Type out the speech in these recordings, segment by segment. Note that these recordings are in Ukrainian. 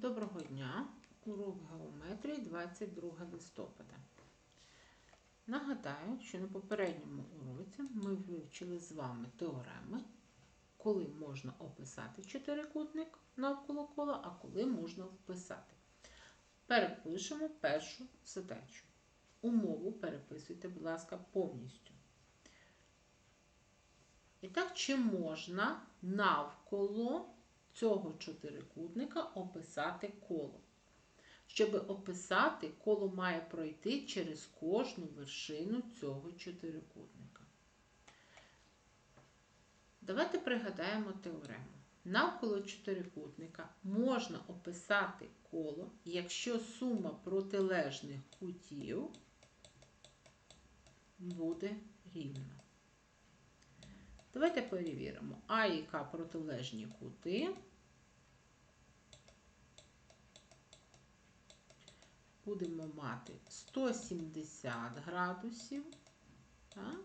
Доброго дня! Урок геометрії 22 листопада. Нагадаю, що на попередньому уроці ми вивчили з вами теореми, коли можна описати чотирикутник навколо кола, а коли можна вписати. Перепишемо першу задачу. Умову переписуйте, будь ласка, повністю. І так, чи можна навколо цього чотирикутника описати коло? Щоб описати, коло має пройти через кожну вершину цього чотирикутника. Давайте пригадаємо теорему. Навколо чотирикутника можна описати коло, якщо сума протилежних кутів буде рівна. Давайте перевіримо, А і К протилежні кути. Будемо мати 170 градусів. Так?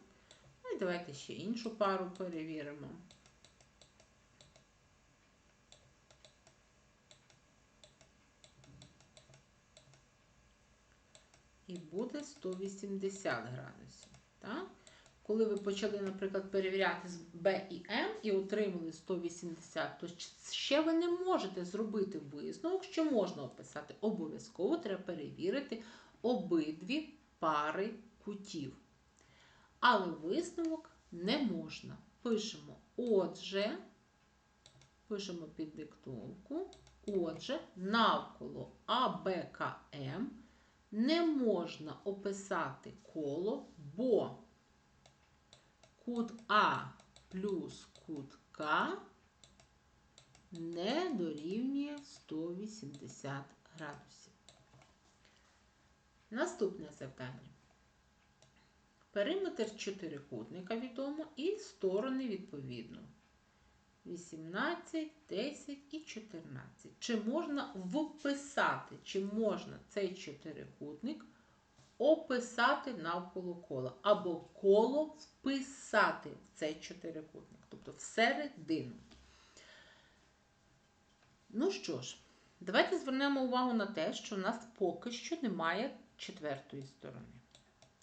Ну і давайте ще іншу пару перевіримо. І буде 180 градусів. Так? Коли ви почали, наприклад, перевіряти з Б і М і отримали 180, то ще ви не можете зробити висновок, що можна описати. Обов'язково треба перевірити обидві пари кутів. Але висновок не можна. Пишемо, отже, пишемо під диктовку, отже, навколо АБКМ не можна описати коло, бо кут А плюс кут К не дорівнює 180 градусів. Наступне завдання. Периметр чотирикутника відомо і сторони відповідно. 18, 10 і 14. Чи можна вписати, чи можна цей чотирикутник описати навколо кола, або коло вписати в цей чотирикутник, тобто всередину. Ну що ж, давайте звернемо увагу на те, що у нас поки що немає четвертої сторони.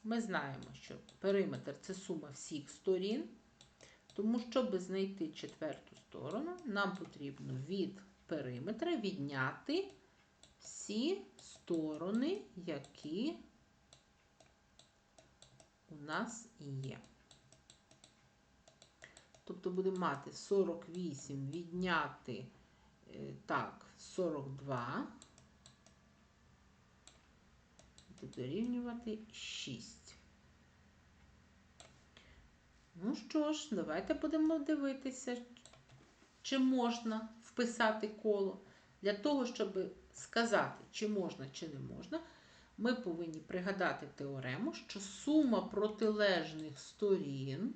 Ми знаємо, що периметр це сума всіх сторін, тому, щоб знайти четверту сторону, нам потрібно від периметра відняти всі сторони, які у нас є. Тобто будемо мати 48 відняти так, 42, буде дорівнювати 6. Ну що ж, давайте будемо дивитися, чи можна вписати коло. Для того, щоб сказати, чи можна, чи не можна, ми повинні пригадати теорему, що сума протилежних сторін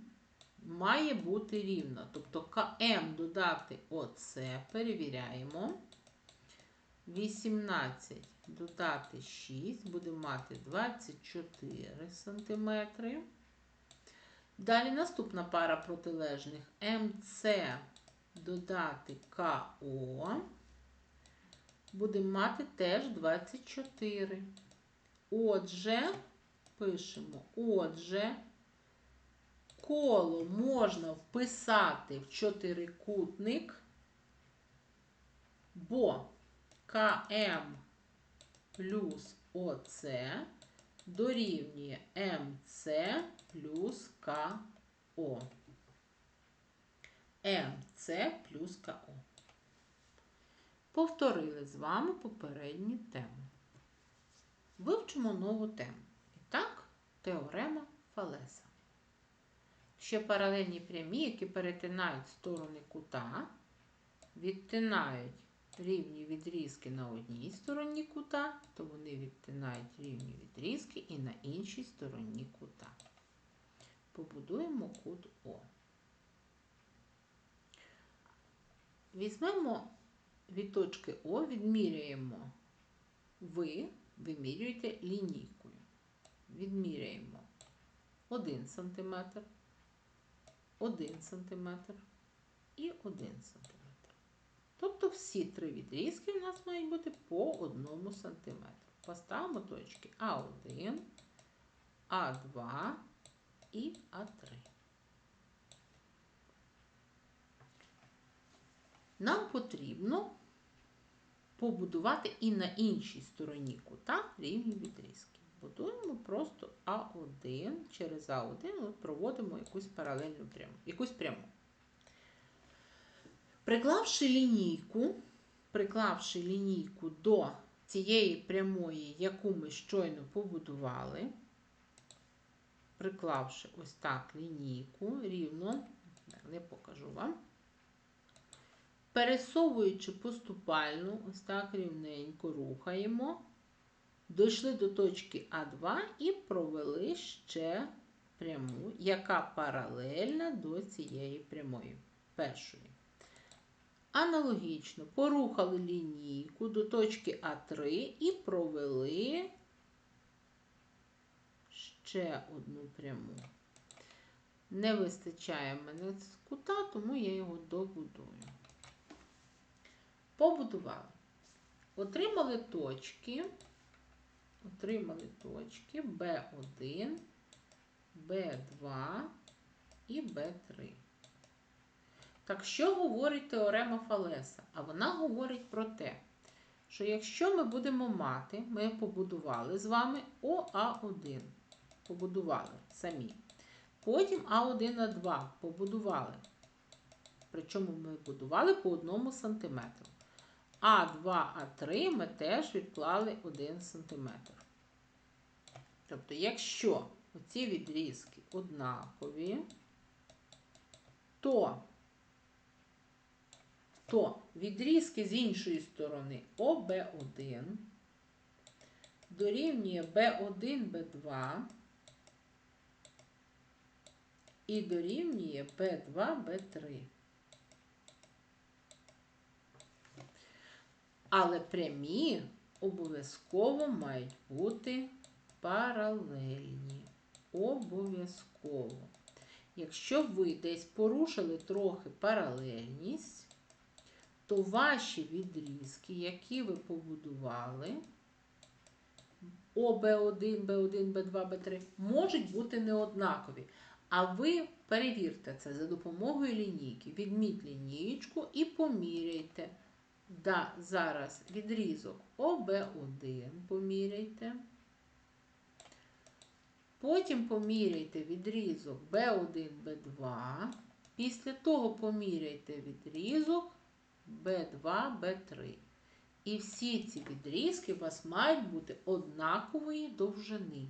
має бути рівна. Тобто КМ додати ОЦ, перевіряємо. 18 додати 6, будемо мати 24 см. Далі наступна пара протилежних МЦ додати КО. Будемо мати теж 24. Отже, пишемо, отже, коло можна вписати в чотирикутник, бо КМ плюс ОЦ дорівнює МЦ плюс КО. МЦ плюс КО. Повторили з вами попередні теми. Вивчимо нову тему. І так, теорема Фалеса. Що паралельні прямі, які перетинають сторони кута, відтинають рівні відрізки на одній стороні кута, то вони відтинають рівні відрізки і на іншій стороні кута. Побудуємо кут О. Візьмемо від точки О, відміряємо ви вимірюєте лінійкою. Відміряємо 1 см, 1 см і 1 см. Тобто всі три відрізки у нас мають бути по 1 см. Поставимо точки А1, А2 і А3. Нам потрібно побудувати і на іншій стороні кута рівні відрізки. Будуємо просто А1 через А1 от проводимо якусь паралельну пряму, якусь пряму. Приклавши лінійку, приклавши лінійку до цієї прямої, яку ми щойно побудували, приклавши ось так лінійку рівно, не покажу вам, пересовуючи поступально, ось так рівненько рухаємо, дійшли до точки А2 і провели ще пряму, яка паралельна до цієї прямої першої. Аналогічно порухали лінійку до точки А3 і провели ще одну пряму. Не вистачає мене кута, тому я його добудую. Побудували. Отримали точки, отримали точки B1, B2 і B3. Так що говорить теорема Фалеса? А вона говорить про те, що якщо ми будемо мати, ми побудували з вами ОА1, побудували самі. Потім А1, А2 побудували. Причому ми будували по 1 см. А2, А3 ми теж відклали 1 см. Тобто, якщо оці відрізки однакові, то то відрізки з іншої сторони ОБ1 дорівнює B1, B2 і дорівнює B2, B3. Але прямі обов'язково мають бути паралельні. Обов'язково. Якщо ви десь порушили трохи паралельність, то ваші відрізки, які ви побудували, ОБ1, Б1, Б2, Б3, можуть бути неоднакові. А ви перевірте це за допомогою лінійки. Відміть лінієчку і поміряйте. Да, зараз відрізок ОБ1 поміряйте. Потім поміряйте відрізок B1, B2. Після того поміряйте відрізок B2, B3. І всі ці відрізки у вас мають бути однакової довжини.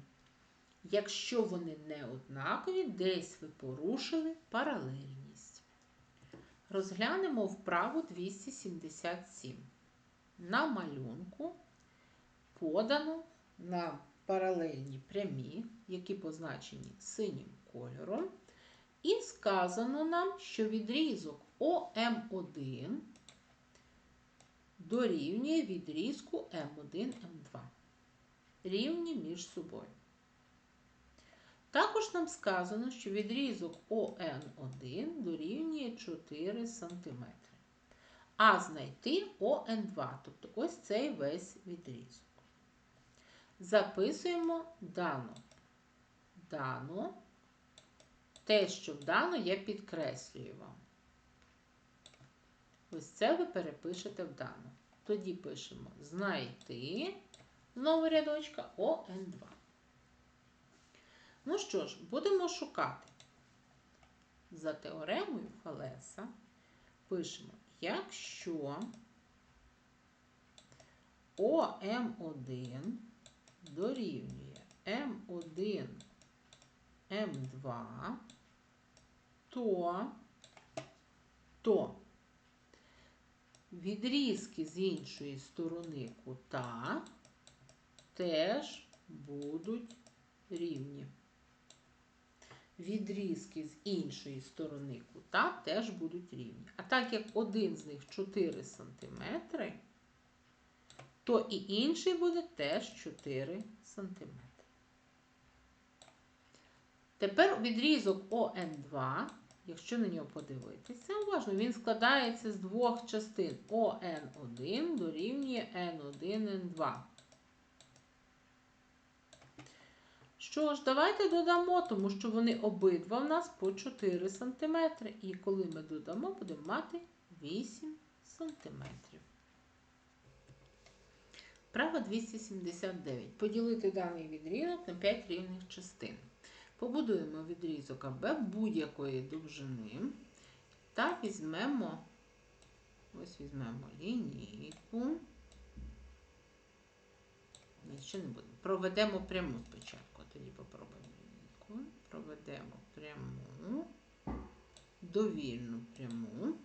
Якщо вони не однакові, десь ви порушили паралельність. Розглянемо вправу 277. На малюнку подано нам паралельні прямі, які позначені синім кольором. І сказано нам, що відрізок ОМ1 дорівнює відрізку М1, М2. Рівні між собою. Також нам сказано, що відрізок ОН1 дорівнює 4 см. А знайти ОН2, тобто ось цей весь відрізок. Записуємо дано. Дано. Те, що вдано, я підкреслюю вам. Ось це ви перепишете вдано. Тоді пишемо знайти знову рядочка ОН2. Ну що ж, будемо шукати. За теоремою Фалеса пишемо, якщо ОМ1 дорівнює М1, М2, то, то відрізки з іншої сторони кута теж будуть рівні. Відрізки з іншої сторони кута теж будуть рівні. А так як один з них 4 см, то і інший буде теж 4 см. Тепер відрізок ОН2 якщо на нього подивитися, уважно, він складається з двох частин. ОН1 дорівнює N1N2. Що ж, давайте додамо, тому що вони обидва в нас по 4 см. І коли ми додамо, будемо мати 8 см. Право 279. Поділити даний відрізок на 5 рівних частин. Побудуємо відрізок АБ будь-якої довжини та візьмемо, ось візьмемо лінійку. Ні, ще не будемо. Проведемо пряму спочатку. Тоді попробуємо лінійку. Проведемо пряму, довільну пряму.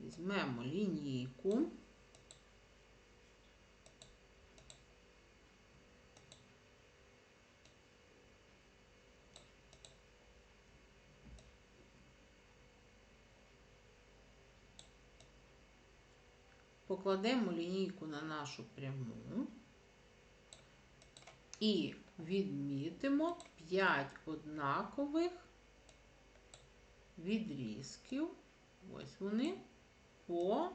Візьмемо лінійку. Покладемо лінійку на нашу пряму і відмітимо 5 однакових відрізків. Ось вони по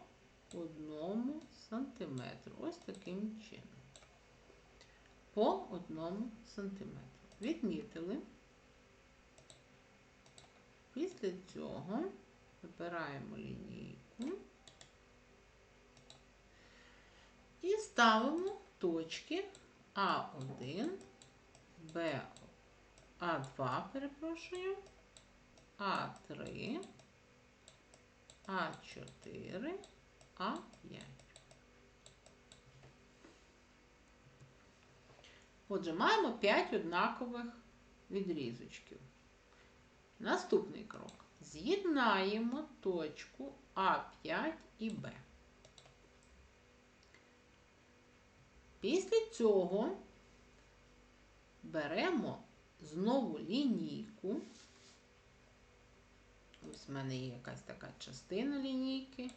одному сантиметру. Ось таким чином. По одному сантиметру. Відмітили. Після цього вибираємо лінійку. І ставимо точки А1, Б, А2, перепрошую, А3, А4, А5. Отже, маємо 5 однакових відрізочків. Наступний крок. З'єднаємо точку А5 і Б. Після цього беремо знову лінійку. Ось в мене є якась така частина лінійки.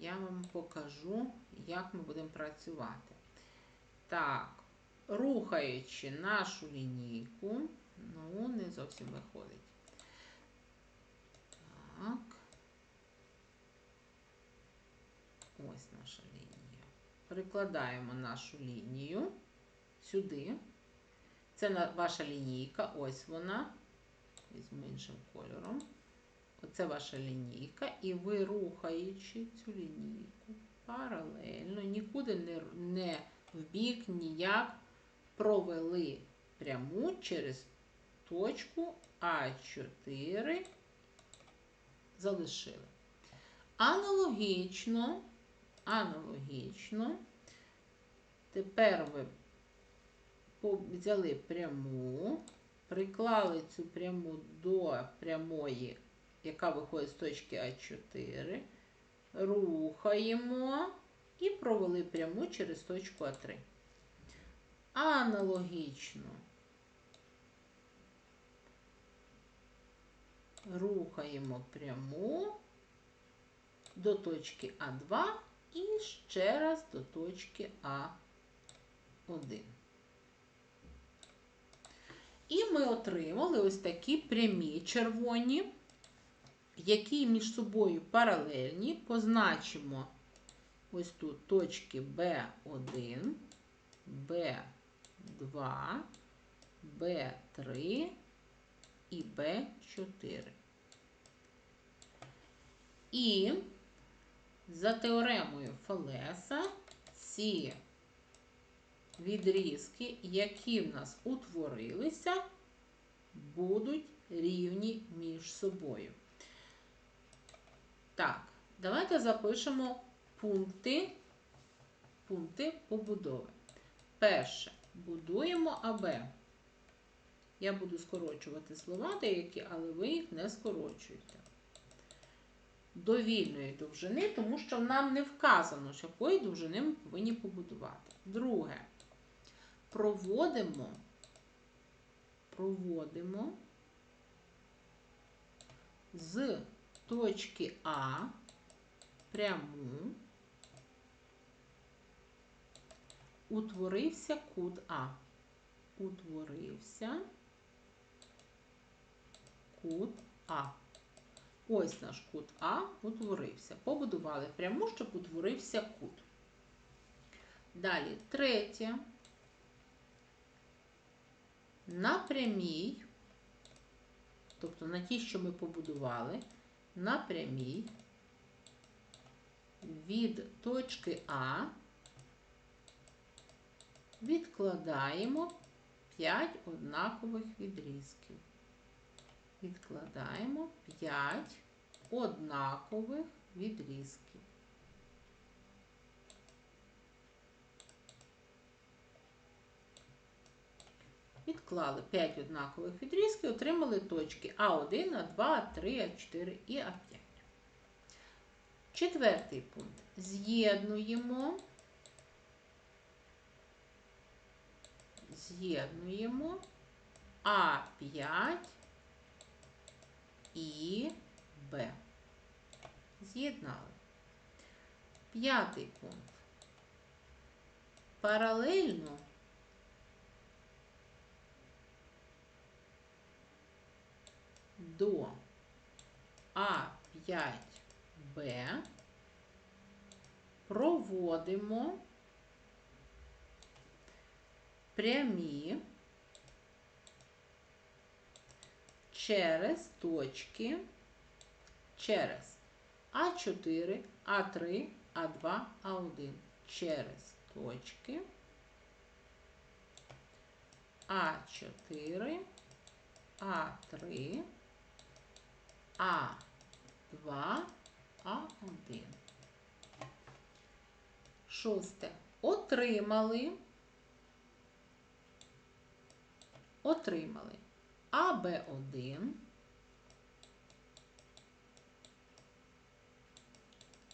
Я вам покажу, як ми будемо працювати. Так, рухаючи нашу лінійку, ну, не зовсім виходить. Так. Ось наша. Прикладаємо нашу лінію сюди. Це ваша лінійка, ось вона. Візьму іншим кольором. Оце ваша лінійка, і ви, рухаючи цю лінійку паралельно, нікуди не, не в бік, ніяк провели пряму через точку А4, залишили. Аналогічно, аналогічно, тепер ви взяли пряму, приклали цю пряму до прямої, яка виходить з точки А4, рухаємо і провели пряму через точку А3. Аналогічно. Рухаємо пряму до точки А2 і ще раз до точки А1. І ми отримали ось такі прямі червоні, які між собою паралельні. Позначимо ось тут точки B1, B2, B3 і B4. І за теоремою Фалеса ці відрізки, які в нас утворилися, будуть рівні між собою. Так, давайте запишемо пункти, пункти побудови. Перше, будуємо АБ. Я буду скорочувати слова деякі, але ви їх не скорочуєте. Довільної довжини, тому що нам не вказано, з якої довжини ми повинні побудувати. Друге, проводимо, проводимо з точки А пряму, утворився кут А. Утворився кут А. Ось наш кут А утворився. Побудували пряму, щоб утворився кут. Далі третє. На прямій, тобто на ті, що ми побудували, на прямій від точки А відкладаємо 5 однакових відрізків. Відкладаємо 5 однакових відрізків. Відклали 5 однакових відрізків, отримали точки А1, А2, А3, А4 і А5. Четвертий пункт. З'єднуємо. З'єднуємо А5 і Б. З'єднали. П'ятий пункт. Паралельно до А5Б проводимо прямі через точки через А4, А3, А2, А1 через точки А4, А3, А2, А1. Шосте. Отримали. Отримали АБ1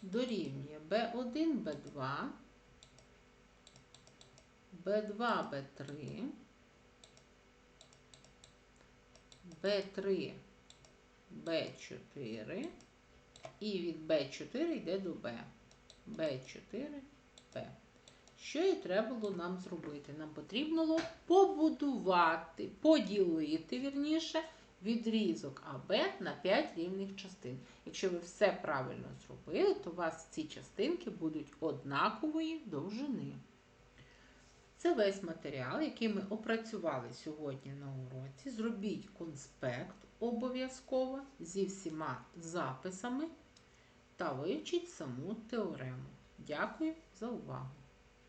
дорівнює Б1, Б2, Б2, Б3, Б3, Б4 і від Б4 йде до Б. Б4, Б. Що і треба було нам зробити? Нам потрібно було побудувати, поділити, вірніше, відрізок АБ на 5 рівних частин. Якщо ви все правильно зробили, то у вас ці частинки будуть однакової довжини. Це весь матеріал, який ми опрацювали сьогодні на уроці. Зробіть конспект обов'язково зі всіма записами та вивчіть саму теорему. Дякую за увагу!